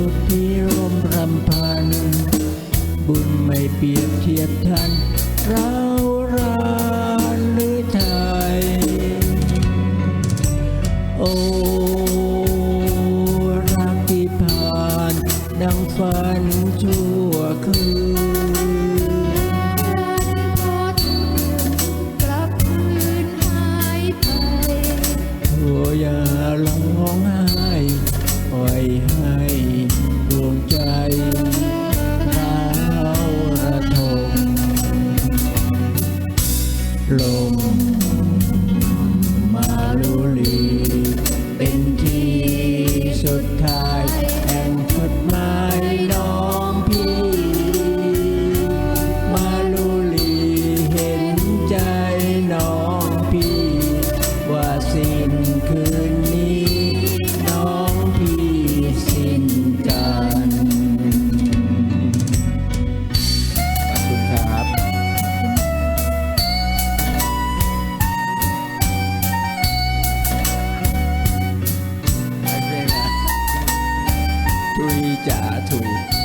สุดที่ร่มรำพัน บุญไม่เปรียบเทียบทัน เราราหรือไทย โอรักที่ผ่าน ดังฝันชุ ลม มาลุลีเป็นที่สุดท้าย จ่าถุย